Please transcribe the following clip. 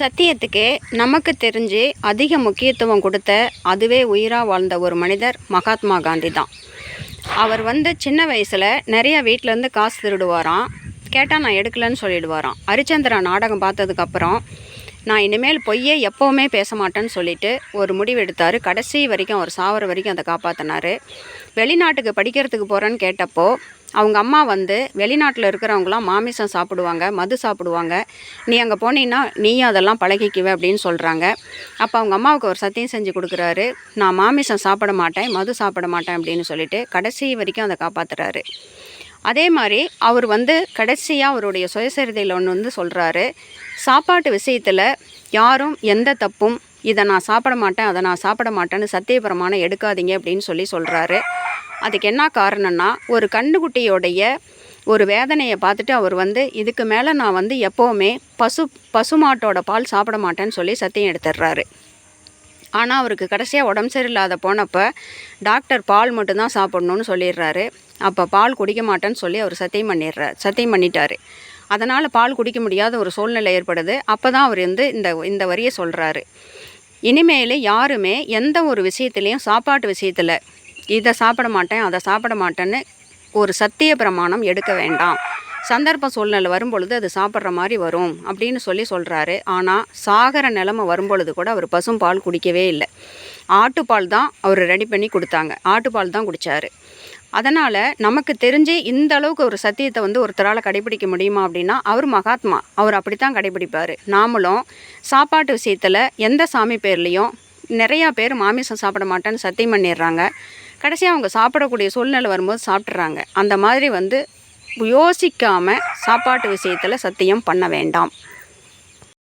சத்தியத்துக்கு நமக்கு தெரிஞ்சு அதிக முக்கியத்துவம் கொடுத்த அதுவே உயிராக வாழ்ந்த ஒரு மனிதர் மகாத்மா காந்தி தான் அவர் வந்து சின்ன வயசில் நிறைய வீட்டிலேருந்து காசு திருடுவாராம். கேட்டால் நான் எடுக்கலைன்னு சொல்லிடுவாராம். ஹரிச்சந்திரா நாடகம் பார்த்ததுக்கப்புறம் நான் இனிமேல் பொய்யே எப்போவுமே பேச மாட்டேன்னு சொல்லிட்டு ஒரு முடிவு எடுத்தார். கடைசி வரைக்கும் அவர் சாவர வரைக்கும் அதை காப்பாற்றினார் வெளிநாட்டுக்கு படிக்கிறதுக்கு போகிறேன்னு கேட்டப்போ அவங்க அம்மா வந்து வெளிநாட்டில் இருக்கிறவங்களாம் மாமிசம் சாப்பிடுவாங்க மது சாப்பிடுவாங்க. நீ அங்கே போனீங்கன்னா நீயும் அதெல்லாம் பழகிக்குவே அப்படின்னு சொல்கிறாங்க அப்போ அவங்க அம்மாவுக்கு ஒரு சத்தியம் செஞ்சு கொடுக்குறாரு. நான் மாமிசம் சாப்பிட மாட்டேன் மது சாப்பிட மாட்டேன் அப்படின்னு சொல்லிட்டு கடைசி வரைக்கும் அதை காப்பாற்றுறாரு அதே மாதிரி அவர் வந்து கடைசியாக அவருடைய சுயசரிதையில் ஒன்று வந்து சொல்கிறாரு சாப்பாட்டு விஷயத்தில் யாரும் எந்த தப்பும் இதை நான் சாப்பிட மாட்டேன் அதை நான் சாப்பிட மாட்டேன்னு சத்தியபிரமாணம் எடுக்காதீங்க அப்படின்னு சொல்லி சொல்கிறாரு அதுக்கு என்ன காரணம்னா ஒரு கண்ணுக்குட்டியோடைய ஒரு வேதனையை பார்த்துட்டு அவர் வந்து இதுக்கு மேலே நான் வந்து எப்போவுமே பசு பசுமாட்டோட பால் சாப்பிட மாட்டேன்னு சொல்லி சத்தியம் எடுத்துடுறாரு. ஆனால் அவருக்கு கடைசியாக உடம்பு சரியில்லாத போனப்போ டாக்டர் பால் மட்டும்தான் சாப்பிட்ணுன்னு சொல்லிடுறாரு. அப்போ பால் குடிக்க மாட்டேன்னு சொல்லி அவர் சத்தியம் பண்ணிடுறார் சத்தியம் பண்ணிட்டாரு. அதனால் பால் குடிக்க முடியாத ஒரு சூழ்நிலை ஏற்படுது. அப்போ தான் அவர் வந்து இந்த இந்த வரியை சொல்கிறாரு இனிமேல் யாருமே எந்த ஒரு விஷயத்துலேயும் சாப்பாட்டு விஷயத்தில் இதை சாப்பிட மாட்டேன் அதை சாப்பிட மாட்டேன்னு ஒரு சத்திய பிரமாணம் எடுக்க வேண்டாம். சந்தர்ப்ப சூழ்நிலை வரும்பொழுது அது சாப்பிட்ற மாதிரி வரும் அப்படின்னு சொல்லி சொல்கிறாரு ஆனால் சாகர நிலமை வரும்பொழுது கூட அவர் பசும்பால் குடிக்கவே இல்லை. ஆட்டுப்பால் தான் அவர் ரெடி பண்ணி கொடுத்தாங்க. ஆட்டுப்பால் தான் குடித்தார் அதனால் நமக்கு தெரிஞ்சு இந்த அளவுக்கு ஒரு சத்தியத்தை வந்து ஒருத்தரால் கடைபிடிக்க முடியுமா அப்படின்னா அவர் மகாத்மா. அவர் அப்படித்தான் கடைபிடிப்பார். நாமளும் சாப்பாட்டு விஷயத்தில் எந்த சாமி பேர்லேயும் நிறையா பேர் மாமிசம் சாப்பிட மாட்டேன்னு சத்தியம் பண்ணிடுறாங்க. கடைசியாக அவங்க சாப்பிடக்கூடிய சூழ்நிலை வரும்போது சாப்பிட்றாங்க அந்த மாதிரி வந்து யோசிக்காமல் சாப்பாட்டு விஷயத்தில் சத்தியம் பண்ண வேண்டாம்.